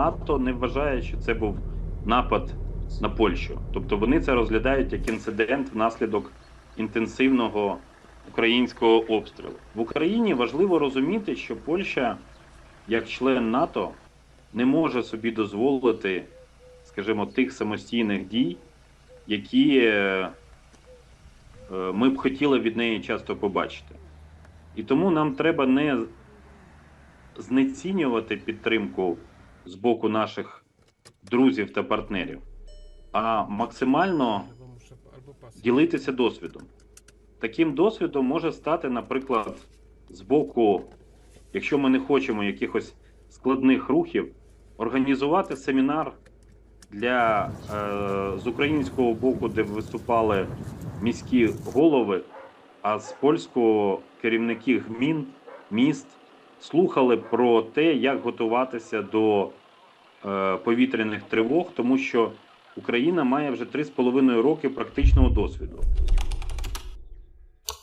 НАТО не вважає, що це був напад на Польщу. Тобто вони це розглядають як інцидент внаслідок інтенсивного українського обстрілу. В Україні важливо розуміти, що Польща, як член НАТО, не може собі дозволити, скажімо, тих самостійних дій, які е, е, ми б хотіли від неї часто побачити. І тому нам треба не знецінювати підтримку з боку наших друзів та партнерів, а максимально ділитися досвідом. Таким досвідом може стати, наприклад, з боку, якщо ми не хочемо якихось складних рухів, організувати семінар для е, з українського боку, де виступали міські голови, а з польського керівники гмін, міст слухали про те, як готуватися до е, повітряних тривог, тому що Україна має вже 3,5 роки практичного досвіду.